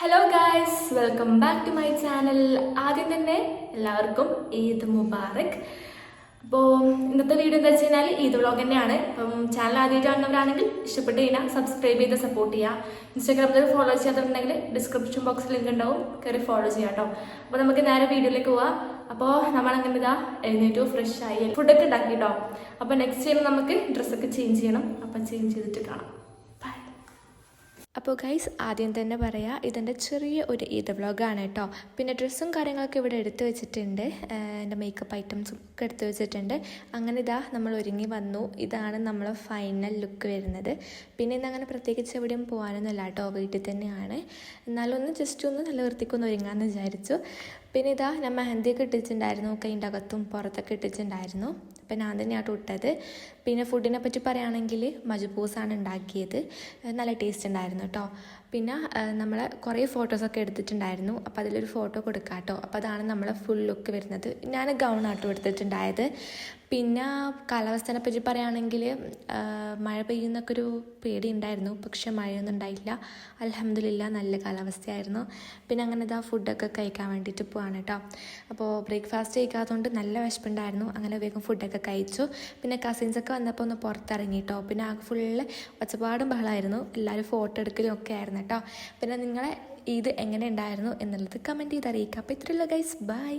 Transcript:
Hello guys welcome back to my channel ആദ്യം തന്നെ എല്ലാവർക്കും ഈദ് മുബാറക്. അപ്പോൾ ഇന്നത്തെ വീഡിയോ എന്താ വെച്ച് കഴിഞ്ഞാൽ ഈദ് വ്ളോഗ് തന്നെയാണ്. അപ്പം ചാനൽ ആദ്യമായിട്ട് കാണുന്നവരാണെങ്കിൽ ഇഷ്ടപ്പെട്ട് കഴിഞ്ഞാൽ സബ്സ്ക്രൈബ് ചെയ്ത് സപ്പോർട്ട് ചെയ്യുക ഇൻസ്റ്റാഗ്രാമിൽ ഫോളോ ചെയ്യാത്തുണ്ടെങ്കിൽ ഡിസ്ക്രിപ്ഷൻ ബോക്സിൽ ലിങ്ക് ഉണ്ടാവും. കയറി ഫോളോ ചെയ്യാം കേട്ടോ അപ്പോൾ നമുക്ക് നേരെ വീഡിയോയിലേക്ക് പോവാം. അപ്പോൾ നമ്മളങ്ങനെ ഇതാ എഴുന്നേറ്റു ഫ്രഷ് ആയി ഫുഡൊക്കെ ഉണ്ടാക്കി കേട്ടോ അപ്പോൾ നെക്സ്റ്റ് ടൈം നമുക്ക് ഡ്രസ്സൊക്കെ ചേഞ്ച് ചെയ്യണം. അപ്പം ചേഞ്ച് ചെയ്തിട്ട് കാണാം. അപ്പോൾ ഗൈസ് ആദ്യം തന്നെ പറയാം ഇതെന്റെ ചെറിയ ഒരു ഈദ് വ്ളോഗാണ് കേട്ടോ. പിന്നെ ഡ്രസ്സും കാര്യങ്ങളൊക്കെ ഇവിടെ എടുത്തു വെച്ചിട്ടുണ്ട്. എന്റെ മേക്കപ്പ് ഐറ്റംസും ഒക്കെ എടുത്തു വെച്ചിട്ടുണ്ട്. അങ്ങനെ ഇതാ നമ്മൾ ഒരുങ്ങി വന്നു. ഇതാണ് നമ്മളെ ഫൈനൽ ലുക്ക് വരുന്നത്. പിന്നെ ഇന്ന് അങ്ങനെ പ്രത്യേകിച്ച് എവിടെയും പോകാനൊന്നുമില്ല കേട്ടോ. വീട്ടിൽ തന്നെയാണ്. എന്നാലും ഒന്ന് ജസ്റ്റ് ഒന്ന് നല്ല വൃത്തിക്കൊന്ന് ഒരുങ്ങാമെന്ന് വിചാരിച്ചു. പിന്നെ ഇതാ ഞാൻ മെഹന്തിയൊക്കെ ഇട്ടിട്ടുണ്ടായിരുന്നു കൈന്റെ അകത്തും പുറത്തൊക്കെ ഇട്ടിട്ടുണ്ടായിരുന്നു. അപ്പം ഞാൻ തന്നെയാണ് ഇട്ടത്. പിന്നെ ഫുഡിനെ പറ്റി പറയുകയാണെങ്കിൽ മജുപൂസാണ് ഉണ്ടാക്കിയത്. നല്ല ടേസ്റ്റ് ഉണ്ടായിരുന്നു കേട്ടോ പിന്നെ നമ്മൾ കുറേ ഫോട്ടോസൊക്കെ എടുത്തിട്ടുണ്ടായിരുന്നു. അപ്പോൾ അതിലൊരു ഫോട്ടോ കൊടുക്കാം കേട്ടോ അപ്പോൾ അതാണ് നമ്മളെ ഫുൾ ലുക്ക് വരുന്നത്. ഞാൻ ഗൗൺ ആട്ടോ എടുത്തിട്ടുണ്ടായത്. പിന്നെ കാലാവസ്ഥേനെ പറ്റി പറയുകയാണെങ്കിൽ മഴ പെയ്യുന്നൊക്കെ ഒരു പേടി ഉണ്ടായിരുന്നു പക്ഷെ മഴയൊന്നും ഉണ്ടായില്ല. അലഹമില്ല നല്ല കാലാവസ്ഥയായിരുന്നു. പിന്നെ അങ്ങനെ ഇതാ ഫുഡൊക്കെ കഴിക്കാൻ വേണ്ടിയിട്ട് പോവാണ് കേട്ടോ അപ്പോൾ ബ്രേക്ക്ഫാസ്റ്റ് കഴിക്കാത്തതുകൊണ്ട് നല്ല വിശപ്പുണ്ടായിരുന്നു. അങ്ങനെ വേഗം ഫുഡൊക്കെ കഴിച്ചു. പിന്നെ കസിൻസൊക്കെ വന്നപ്പോൾ ഒന്ന് പുറത്തിറങ്ങി കേട്ടോ പിന്നെ ആ ഫുള്ള് ഒച്ചപ്പാടും ബഹളമായിരുന്നു എല്ലാവരും ഫോട്ടോ എടുക്കലും ഒക്കെ ആയിരുന്നു. കേട്ടോ. പിന്നെ നിങ്ങളെ ഇത് എങ്ങനെ ഉണ്ടായിരുന്നു എന്നുള്ളത് കമന്റ് ചെയ്ത് അറിയിക്കുക. അപ്പോൾ ഇത്രയുള്ള ഗൈസ് ബൈ